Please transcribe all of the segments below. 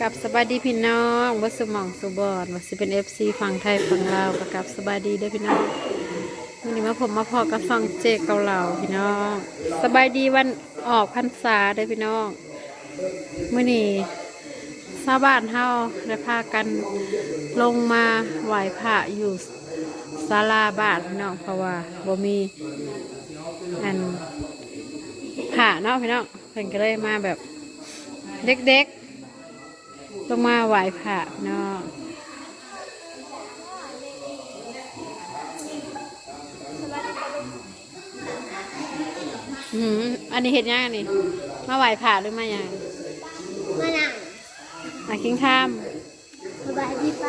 กับสบายดีพี่น้องวัสมองสุบอดวัสเป็นเอฟซีฝั่งไทยฝั่งลาวกับกับสบายดีเด้พี่น้องวันนี้มาผมมาพอกับซองเจเกาเหล่าพี่น้องสบายดีวันออกพรรษาเด้พี่น้องมื่อนี้ชาวบ้านเฮาได้พากันลงมาไหว้พระอยู่ศาลาบ้านพี่น้องเพราะว่าบ่มีอันพระเนาะพี่น้องเพิ่นก็เลยมาแบบเด็กๆ ลงมาไหวพระเนาะอืมอันนี้เห็ดยังอันนี้มาไหวพระหรือมายังมาหนังมาคิงข้ามสบายดีไป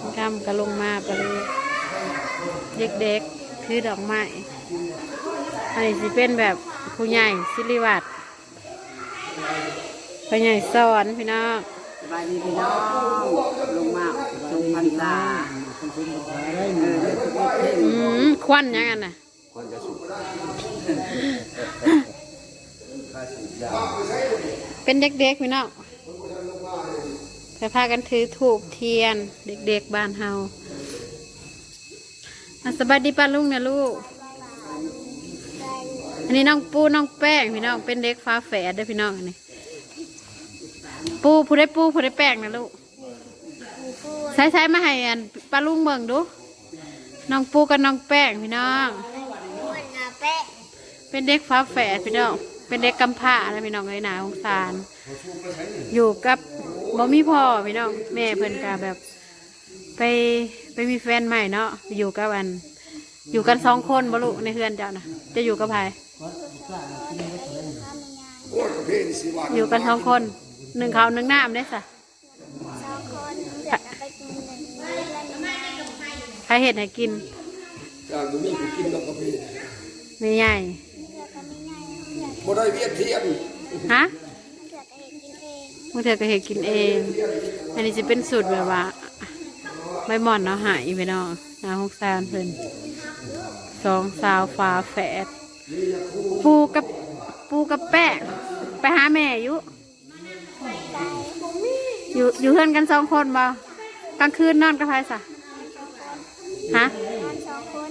คิงข้ามก็ลงมาไปเลยเด็กๆคือดอกไม้อันนี้สิเป็นแบบผู้ใหญ่สิริวัตรผู้ใหญ่สอนพี่น้อง บายดีพี่น้องลงมาชมพันษาเออเรื่องสุขภาพเพ่งอืมควันยังอันน่ะเป็นเด็กๆพี่น้องไปพากันถือถูกเทียน เด็กๆบ้านเฮาอะสบายดีป้าลุงนะลูก อันนี้น้องปูน้องแป้งพี่น้องเป็นเด็กฟ้าแฝดเด้อพี่น้องอันนี้ ปูผู้ได้ปูผู้ได้แป้งนะลูกใช้ใช้มาให้อันป้าลุงเบิ่งดู น้องปูกับน้องแป้งพี่น้องอ้วนนะแปะเป็นเด็กฟ้าแฝดพี่น้อง เป็นเด็กกำพร้านะพี่น้องเลยหนาสงสาร อยู่กับบ่มีพ่อพี่น้อง แม่เพิ่นกาแบบ ไปไปมีแฟนใหม่เนาะอยู่กับอัน อยู่กันสองคนบ่ลูกในเฮือนเจ้านะจะอยู่กับใครอยู่กันสองคน หนึ่งเขาวหนึ่งน้ำได้สะสองคนเดี๋ยวจะไปกินหนึ่งเดือนแม่ใครเห็ดให้กินจากบ่มีผู้กินดอกกาแฟไม่ใหญ่เดี๋ยวก็ไม่ง่ายเดี๋ยวบ่ได้เวียนเทียนฮะเดี๋ยวก็เองกินเองมื่อเธอก็เห็ดกินเอง อันนี้จะเป็นสูตรแบบว่าใบหม่อนเนาะหายไปเนาะนาฮกซานเพิ่นสองสาวฟ้าแฝดปูกับปูกับแป้งไปหาแม่อยู่ อยู่เพื่อนกันสองคนบ่กลางคืนนอนกับใครสะฮะนสองคน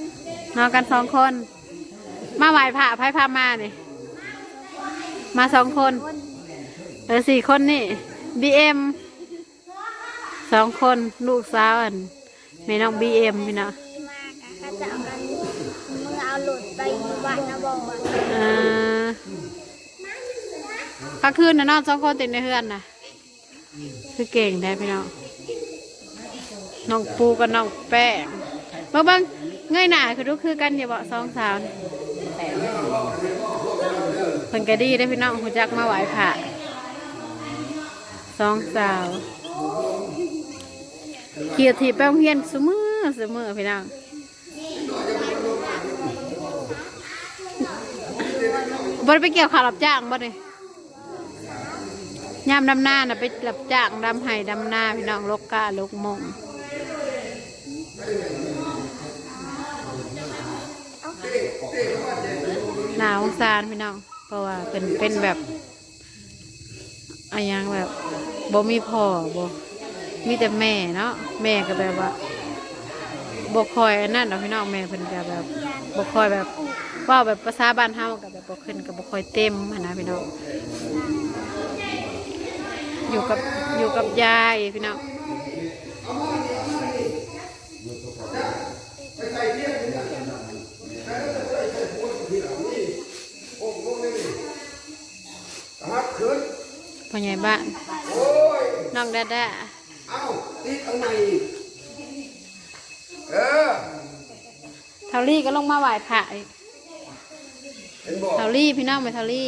นอนกันสองคน มาไหวพระไพ่พามาเนี่ยมาสองคน เออสี่คนนี่บีเอ็มสองคนลูกสาวอันแม่น้องบีเอ็มพี่เนาะมากันก็จะเอาหลุดไปอยู่บ้านนะบอกว่ากลางคืนนะนอนสองคนติดในเฮือนนะ คือเก่งได้พี่น้องน้องปูกับน้องแป้งเบิ่งเบิ่งเงยหน้าคือดูคือกันอย่าบอกสองสาวเพิ่นก็ดีได้พี่น้องหูจักมาไหวพระสองสาวเขียดถีบแป้งเฮียนเสมอเสมอพี่น้องบ่ได้ไปเกี่ยวข้าวรับจ้างบ่เลย ยามดำหน้านะไปรับจ้างดำไห้ดำหน้าพี่น้องลกกาลกมงหนาวสารพี่น้อง เพราะว่าเป็นเป็นแบบอะไรยังแบบบ่มีพ่อบ่มีแต่แม่เนาะแม่ก็แบบว่าบ่คอยอันนั่นเนาะพี่น้องแม่เพิ่นก็แบบบ่คอยแบบว่าแบบภาษาบ้านเฮาก็แบบบ่ขึ้นก็บ่คอยเต็มนะพี่น้อง อยู่กับอยู่กับยายพี่น้องฮับขึ้นพ่อใหญ่บ้านโอ้ยน้องดาดาเอ้าติดเอาใหม่เออเทาลี่ก็ลงมาไหว้พระอีกเห็นบ่เทาลี่พี่น้องไปเทาลี่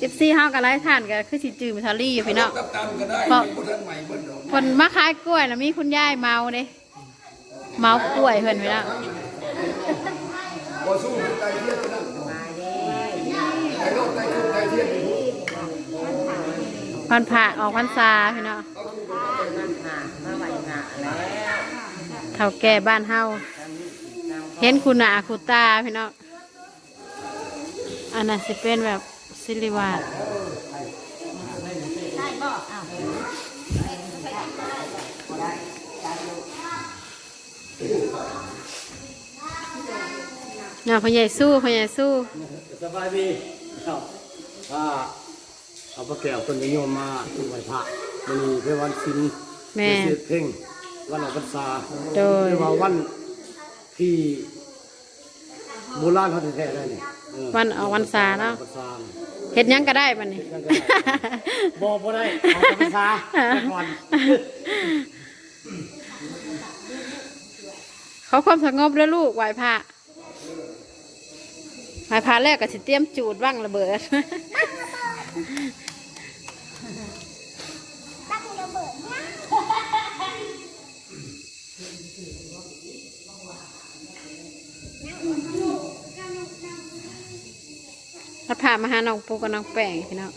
เอฟซีเฮากับไล่ทานก็คือสิจือไปเทาลี่อยู่พี่น้องกับตามก็ได้เพราะบ่ทันใหม่เบิ่นดอกคนมาขายกล้วยนะมีคุณยายเมาเด้เมากล้วยเพิ่นพี่น้องบ่สู้มันไกลเทียนนั่นไอ้โลกไกลขึ้นไกลเทียนนี่พันผ่าออกพรรษาพี่น้องมันหามาไหวหาแล้วเท่าแก่บ้านเฮาเห็นคุณอาคุณตาพี่น้องอันนั้นสิเป็นแบบ สิริวาสน่ะพ่อใหญ่สู้พ่อใหญ่สู้สบายดีครับอ่าเอาพระแก้วต้นนิยมมาไหว้พระมันมีเป็นวันศิลแม่เสียเพ่งวันออกพรรษาโดยเรียกว่าวันที่โบราณเขาแท้ๆได้นี่เออวันออกวันษาเนาะพรรษา เฮ็ดหยังก็ได้บัดนี้ยังก็ได้บ่บ่ได้ออกพรรษาแต่ก่อนเขาความสงบแล้วลูกไหวพระไหวพระแรกก็สิเตรียมจูดบ้างระเบิด ตั้งระเบิดนะถ้า พามาหาน้องปูกับน้องแป้งพี่น้อง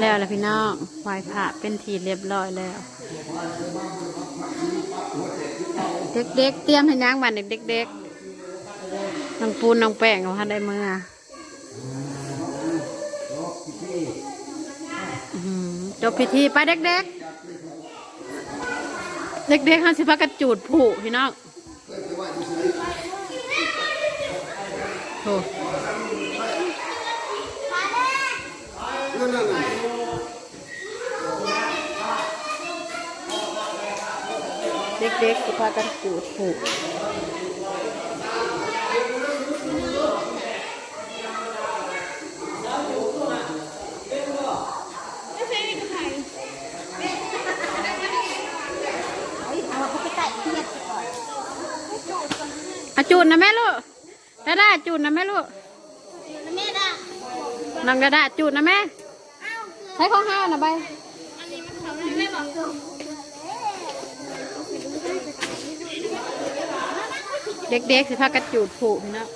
แล้วแหละพี่น้องไหวพระเป็นทีเรียบร้อยแล้ว เด็กๆเตรียมให้ย่างบันเด็กๆน้องปูนน้องแป้งเขาทันได้เมื่อจบพิธีไปเด็กๆ เด็กๆเขาสิพักกระจูดผูพี่น้องโอ้ เด็กๆสิพากันจูดผูเอาเขาไปไต่เทียบก่อนอะจูดนะแม่ลูกดาดาจูดนะแม่ลูกแล้วแม่ด่าน้องดาดาจูดนะแม่อ้าวเกลือใช้ของห้าวนะใบอันนี้มันเขาไม่บอก เกลือเด็กๆสิพากันจูดผูพี่น้อง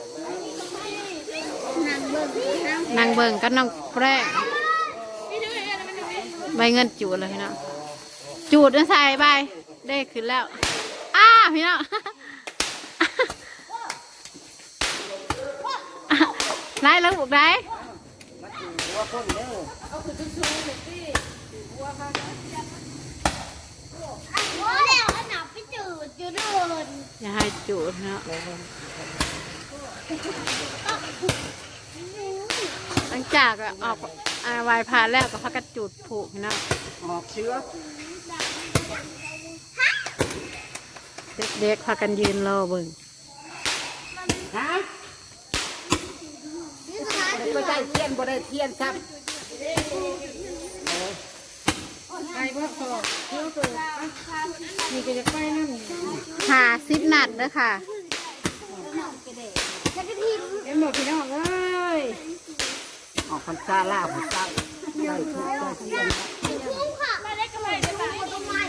นางเบิ่งนางนางเบิ่งกับน้องแปรงใบเงินจูดเลยพี่น้องจูดนั่นใส่ใบได้ขึ้นแล้ว อ้าพี่น้องไล่แล้วบุกได้โอ้ แล้วอันหนาไปจืดอยู่โดนอย่าให้จูดนะหลังจากอะออกอาไหวายพาแล้วก็พักกันจูดผูพี่น้องออกเชื้อเด็กๆพากันยืนรอเบิ่งฮะนี่คือหาบ่ได้เทียนบ่ ได้เทียนครับหาซิปนัดเด้อค่ะจะกระทิมออกพรรษาล่าผู้เจ้าได้ทุกได้ทียน คุ้มค่ะมาได้กำไรได้แบบต้นไม้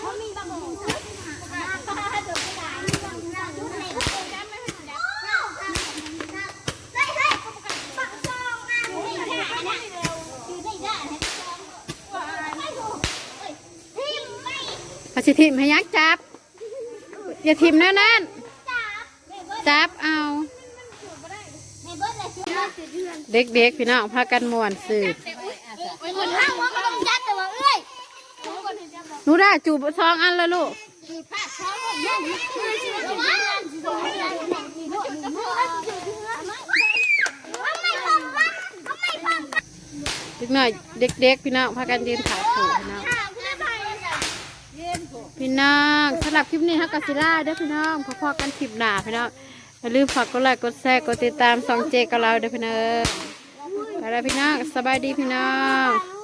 เขามีบางคนเขาหาป้าเดินไปด่าบางคนยุ่งในโปรแกรมไม่เป็นแบบเฮ้ยเฮ้ยปักซองอะไม่ได้นะอยู่ได้ได้นะไม่ถูกทิมไม่ พา สิทิมให้ยักษ์จับ อย่าทิมแน่นจับๆจับเอา เด็กๆพี่น้องพากันม่วนสืบคนห้างว่าก็ต้อหนูได้จูบซองอันแล้วลูกคือพระช้อนขอยเด็กหน่อยเด็กๆพี่น้องพากันยืนถ่ายผูพี่น้อง ข่าวเพื่อไทยจ้ะ พี่น้องสำหรับคลิปนี้ฮักกาซิล่าเด้อพี่น้องพอๆกันคลิปหนาพี่น้องอย่าลืมฝากกดไลค์กดแชร์กดติดตามซองเจกับเราเด้อพี่น้องไปแล้วพี่น้องสบายดีพี่น้อง